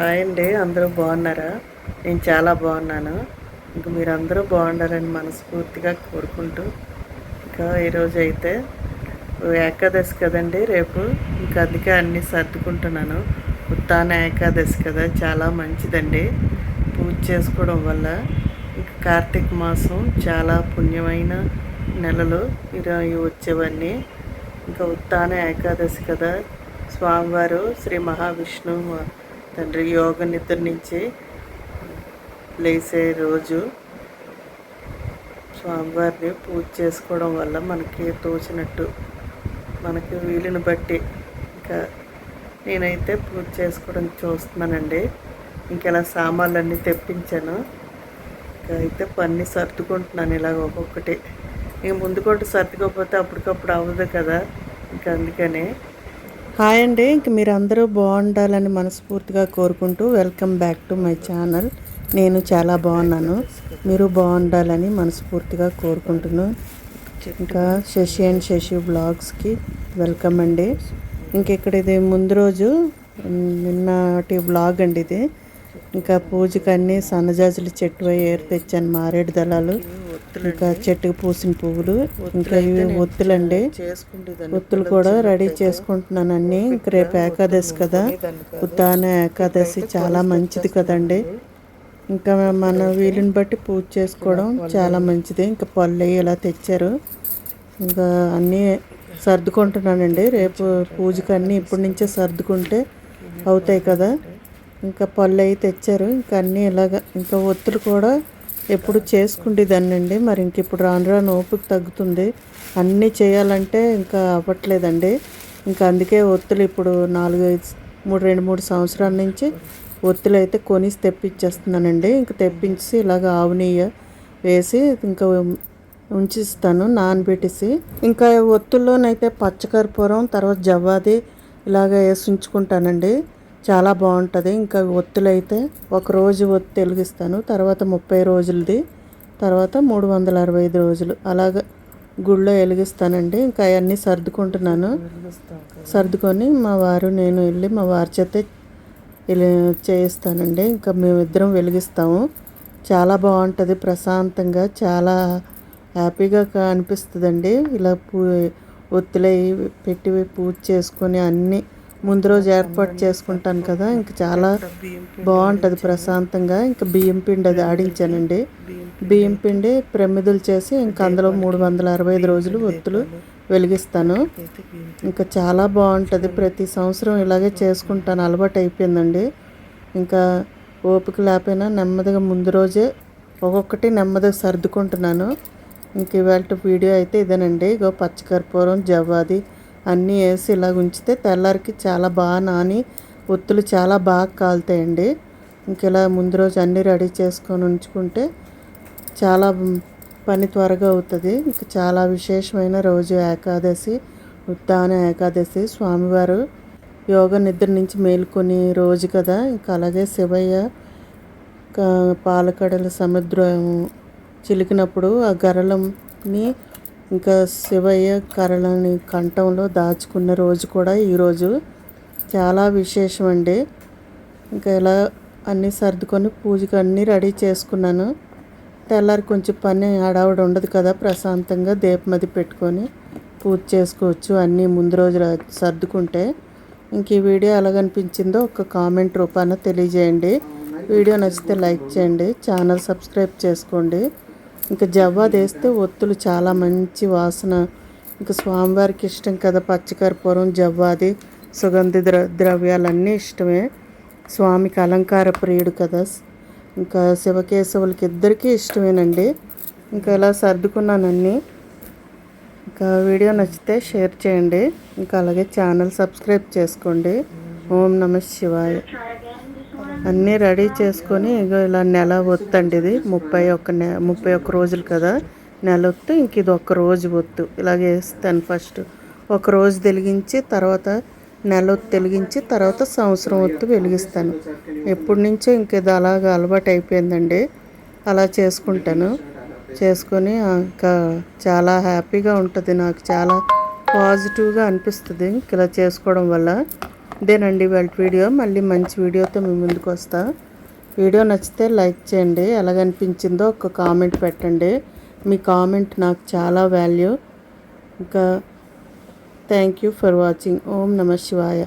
Hi అండి అందరూ బాగున్నారా? నేను చాలా బాగున్నాను. ఇంక మీరు అందరూ బాగుండాలని మనస్ఫూర్తిగా కోరుకుంటూ ఇంకా ఈరోజు అయితే ఏకాదశి కదండి రేపు. ఇంకా అందుకే అన్నీ సర్దుకుంటున్నాను. ఉత్తాన ఏకాదశి కదా చాలా మంచిదండి. పూజ చేసుకోవడం వల్ల ఇంకా కార్తీక మాసం చాలా పుణ్యమైన నెలలు ఇరవై వచ్చేవన్నీ. ఇంకా ఉత్తాన ఏకాదశి కదా స్వామివారు శ్రీ మహావిష్ణువు తండ్రి యోగ నిద్ర నుంచి లేసే రోజు స్వామివారిని పూజ చేసుకోవడం వల్ల మనకి తోచినట్టు మనకి వీలుని బట్టి. ఇంకా నేనైతే పూజ చేసుకోవడం చూస్తున్నానండి. ఇంకెలా సామాన్లన్నీ తెప్పించాను. ఇంకా అయితే పన్ని సర్దుకుంటున్నాను ఇలాగ ఒక్కొక్కటి. ఇంక ముందు కొట్టు సర్దుకోకపోతే అప్పటికప్పుడు అవ్వదు కదా. ఇంకా అందుకని హాయ్ అండి. ఇంక మీరు అందరూ బాగుండాలని మనస్ఫూర్తిగా కోరుకుంటూ welcome back to my channel. నేను చాలా బాగున్నాను. మీరు బాగుండాలని మనస్ఫూర్తిగా కోరుకుంటున్నాను. ఇంకా శశి అండ్ శశి బ్లాగ్స్కి వెల్కమ్ అండి. ఇంక ఇక్కడ ఇది ముందు రోజు నిన్నటి బ్లాగ్ అండి ఇది. ఇంకా పూజకి అన్ని సన్నజాజులు చెట్టు ఏరు తెచ్చాను మారేడు దళాలు. ఇంకా చెట్టుకు పూసిన పువ్వులు ఇంకా ఇవి ఒత్తులండి. ఒత్తులు కూడా రెడీ చేసుకుంటున్నాను అన్ని. ఇంకా రేపు ఏకాదశి కదా. ఉత్తాన ఏకాదశి చాలా మంచిది కదండి. ఇంకా మన వీలుని బట్టి పూజ చేసుకోవడం చాలా మంచిది. ఇంకా పళ్ళు ఇలా తెచ్చారు. ఇంకా అన్నీ సర్దుకుంటున్నానండి. రేపు పూజకి అన్నీ ఇప్పటి నుంచే సర్దుకుంటే అవుతాయి కదా. ఇంకా పళ్ళు అవి తెచ్చారు. ఇంకా అన్నీ ఇలాగ ఇంకా ఒత్తులు కూడా ఎప్పుడు చేసుకుండేదాన్నండి. మరి ఇంక ఇప్పుడు రాను రాను ఓపిక తగ్గుతుంది. అన్నీ చేయాలంటే ఇంకా అవ్వట్లేదండి. ఇంకా అందుకే ఒత్తులు ఇప్పుడు నాలుగు మూడు రెండు మూడు సంవత్సరాల నుంచి ఒత్తులు అయితే కొనిసి తెప్పించేస్తున్నానండి. ఇంకా తెప్పించి ఇలాగ ఆవు నెయ్యి వేసి ఇంకా ఉంచిస్తాను నానబెట్టేసి. ఇంకా ఒత్తుల్లోనైతే పచ్చకర్పూరం తర్వాత జవ్వాది ఇలాగ వేసి ఉంచుకుంటానండి. చాలా బాగుంటుంది. ఇంకా ఒత్తులైతే ఒక రోజు ఒత్తి వెలిగిస్తాను. తర్వాత ముప్పై రోజులది. తర్వాత మూడు వందల అరవై ఐదు రోజులు. అలాగ గుళ్ళో వెలిగిస్తానండి. ఇంకా అవన్నీ సర్దుకుంటున్నాను. సర్దుకొని మా వారు నేను వెళ్ళి మా వారి చేత చేయిస్తానండి. ఇంకా మేమిద్దరం వెలిగిస్తాము. చాలా బాగుంటుంది. ప్రశాంతంగా చాలా హ్యాపీగా అనిపిస్తుందండి. ఇలా పూ ఒత్తులై పెట్టి పూజ చేసుకొని అన్నీ ముందు రోజు ఏర్పాటు చేసుకుంటాను కదా. ఇంకా చాలా బాగుంటుంది ప్రశాంతంగా. ఇంకా బియ్యం పిండి అది ఆడించానండి. బియ్యం పిండి ప్రమిదులు చేసి ఇంకా అందులో మూడు వందల అరవై ఐదు రోజులు ఒత్తులు వెలిగిస్తాను. ఇంకా చాలా బాగుంటుంది. ప్రతి సంవత్సరం ఇలాగే చేసుకుంటాను. అలవాటు అయిపోయిందండి. ఇంకా ఓపిక లేకపోయినా నెమ్మదిగా ముందు రోజే ఒక్కొక్కటి నెమ్మదిగా సర్దుకుంటున్నాను. ఇంక ఇవాళ వీడియో అయితే ఇదేనండి. ఇగో పచ్చకర్పూరం జవ్వాది అన్నీ వేసి ఇలా ఉంచితే తెల్లారికి చాలా బాగా నాని ఒత్తులు చాలా బాగా కాలుతాయండి. ఇంక ఇలా ముందు రోజు అన్నీ రెడీ చేసుకొని ఉంచుకుంటే చాలా పని త్వరగా అవుతుంది. ఇంక చాలా విశేషమైన రోజు ఏకాదశి ఉత్తాన ఏకాదశి. స్వామివారు యోగ నిద్ర నుంచి మేలుకొని రోజు కదా ఇంకా అలాగే శివయ్య పాలకడల సముద్రం చిలికినప్పుడు ఆ గరళంని ఇంకా శివయ్య కరలని కంఠంలో దాచుకున్న రోజు కూడా ఈరోజు చాలా విశేషం అండి ఇంకా ఇలా అన్నీ సర్దుకొని పూజకి అన్నీ రెడీ చేసుకున్నాను. తెల్లారి కొంచెం పని హడావుడు ఉండదు కదా ప్రశాంతంగా దీపమది పెట్టుకొని పూజ చేసుకోవచ్చు. అన్నీ ముందు రోజు సర్దుకుంటే. ఇంక ఈ వీడియో ఎలాగనిపించిందో ఒక కామెంట్ రూపాన తెలియజేయండి. వీడియో నచ్చితే లైక్ చేయండి. ఛానల్ సబ్స్క్రైబ్ చేసుకోండి. ఇంకా జవ్వాది వేస్తే ఒత్తులు చాలా మంచి వాసన. ఇంకా స్వామివారికి ఇష్టం కదా పచ్చకర్పూరం జవ్వాది సుగంధి ద్ర ద్రవ్యాలన్నీ ఇష్టమే. స్వామికి అలంకార ప్రియుడు కదా. ఇంకా శివకేశవులకి ఇద్దరికీ ఇష్టమేనండి. ఇంకా ఇలా సర్దుకున్నానన్నీ ఇంకా వీడియో నచ్చితే షేర్ చేయండి. ఇంకా అలాగే ఛానల్ సబ్స్క్రైబ్ చేసుకోండి. ఓం నమ శివాయ. అన్నీ రెడీ చేసుకొని ఇక ఇలా నెల ఒత్తండి ఇది. ముప్పై ఒక్క నె ముప్పై ఒక్క రోజులు కదా. నెల ఒత్తు ఇంక ఇది ఒక్క రోజు ఒత్తు. ఇలాగే వేస్తాను ఫస్ట్. ఒక రోజు వెలిగించి తర్వాత నెల ఒత్తు వెలిగించి తర్వాత సంవత్సరం ఒత్తు వెలిగిస్తాను. ఎప్పటి నుంచో ఇంక ఇది అలాగ అలవాటు అయిపోయిందండి. అలా చేసుకుంటాను. చేసుకొని ఇంకా చాలా హ్యాపీగా ఉంటుంది. నాకు చాలా పాజిటివ్గా అనిపిస్తుంది ఇలా చేసుకోవడం వల్ల. ఇదేనండి వాళ్ళ వీడియో. మళ్ళీ మంచి వీడియోతో మీ ముందుకు వస్తా. వీడియో నచ్చితే లైక్ చేయండి. ఎలాగనిపించిందో ఒక కామెంట్ పెట్టండి. మీ కామెంట్ నాకు చాలా వాల్యూ. ఇంకా థ్యాంక్ యూ ఫర్ వాచింగ్. ఓం నమ శివాయ.